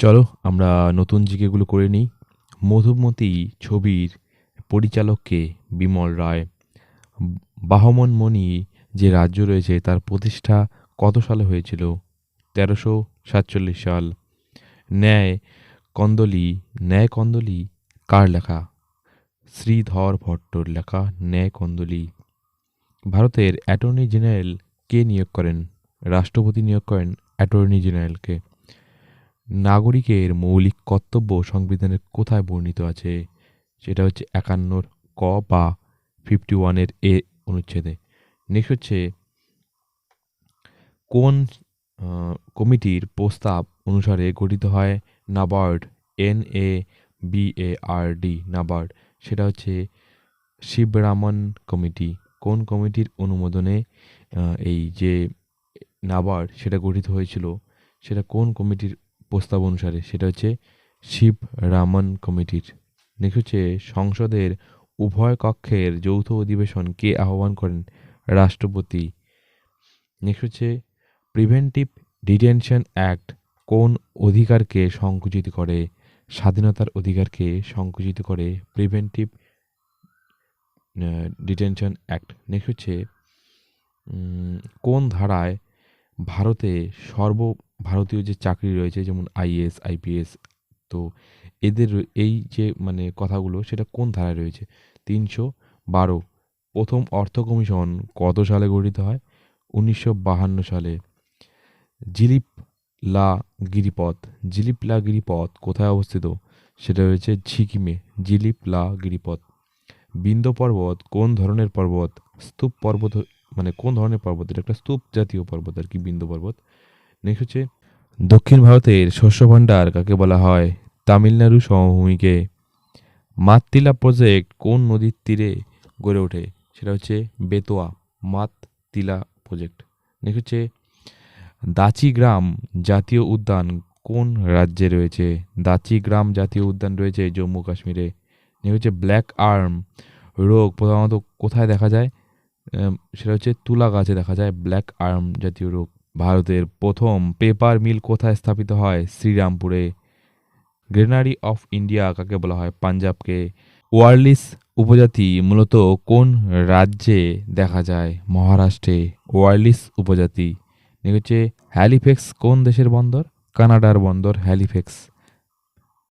চলো, আমরা নতুন জিকেগুলো করে নিই। মধুমতি ছবির পরিচালককে বিমল রায়। বাহমন মণি যে রাজ্য রয়েছে, তার প্রতিষ্ঠা কত সালে হয়েছিল? তেরোশো সাতচল্লিশ সাল। ন্যায় কন্দলি ন্যায় কন্দলি, কার লেখা? শ্রীধর ভট্টর লেখা, ন্যায় কন্দলি। ভারতের অ্যাটর্নি জেনারেল কে নিয়োগ করেন? রাষ্ট্রপতি নিয়োগ করেন অ্যাটর্নি জেনারেলকে। নাগরিকের মৌলিক কর্তব্য সংবিধানের কোথায় বর্ণিত আছে? সেটা হচ্ছে একান্নর ক বা ফিফটি ওয়ানের এ অনুচ্ছেদে। নেক্সট হচ্ছে কোন কমিটির প্রস্তাব অনুসারে গঠিত হয়? NABARD N A B A R D NABARD সেটা হচ্ছে শিবরামন কমিটি। কোন কমিটির অনুমোদনে এই যে নাবার্ড সেটা গঠিত হয়েছিল, সেটা কোন কমিটির প্রস্তাব অনুসারে, সেটা হচ্ছে শিব রামন কমিটির। নেক্সট হচ্ছে সংসদের উভয় কক্ষের যৌথ অধিবেশন কে আহ্বান করেন রাষ্ট্রপতি? নেক্সট হচ্ছে প্রিভেন্টিভ ডিটেনশন অ্যাক্ট কোন অধিকারকে সংকুচিত করে? স্বাধীনতার অধিকারকে সংকুচিত করে প্রিভেন্টিভ ডিটেনশন অ্যাক্ট। নেক্সট হচ্ছে কোন ধারায় ভারতে সর্ব ভারতীয় যে চাকরি রয়েছে, যেমন আইএস আইপিএস তো এদের এই যে মানে কথাগুলো সেটা কোন ধারায় রয়েছে? তিনশো বারো। প্রথম অর্থ কমিশন কত সালে গঠিত হয়? উনিশশো বাহান্ন সালে। জিলিপ লা গিরিপথ। জিলিপ লা গিরিপথ কোথায় অবস্থিত? সেটা রয়েছে ঝিকিমে, জিলিপ লা গিরিপথ। বিন্দ পর্বত কোন ধরনের পর্বত? স্তূপ পর্বত মানে কোন ধরনের পর্বত? এটা একটা স্তূপ জাতীয় পর্বত আর কি, বিন্দু পর্বত। নেক্সট হচ্ছে, দক্ষিণ ভারতের শস্য ভাণ্ডার কাকে বলা হয়? তামিলনাড়ু সমভূমিকে। মাততিলা প্রজেক্ট কোন নদীর তীরে গড়ে ওঠে? সেটা হচ্ছে বেতোয়া মাততিলা প্রজেক্ট। নেক্সট হচ্ছে, দাচি গ্রাম জাতীয় উদ্যান কোন রাজ্যে রয়েছে? দাচি গ্রাম জাতীয় উদ্যান রয়েছে জম্মু কাশ্মীরে। নেক্সট হচ্ছে, ব্ল্যাক আর্ম রোগ প্রধানত কোথায় দেখা যায়? সেটা হচ্ছে তুলা গাছে দেখা যায় ব্ল্যাক আর্ম জাতীয় রোগ। ভারতের প্রথম পেপার মিল কোথায় স্থাপিত হয়? শ্রীরামপুরে। গ্রেনারি অফ ইন্ডিয়া কাকে বলা হয়? পাঞ্জাবকে। ওয়ারলিস উপজাতি মূলত কোন রাজ্যে দেখা যায়? মহারাষ্ট্রে। ওয়ারলিস উপজাতি। হচ্ছে হ্যালিফেক্স কোন দেশের বন্দর? কানাডার বন্দর হ্যালিফেক্স।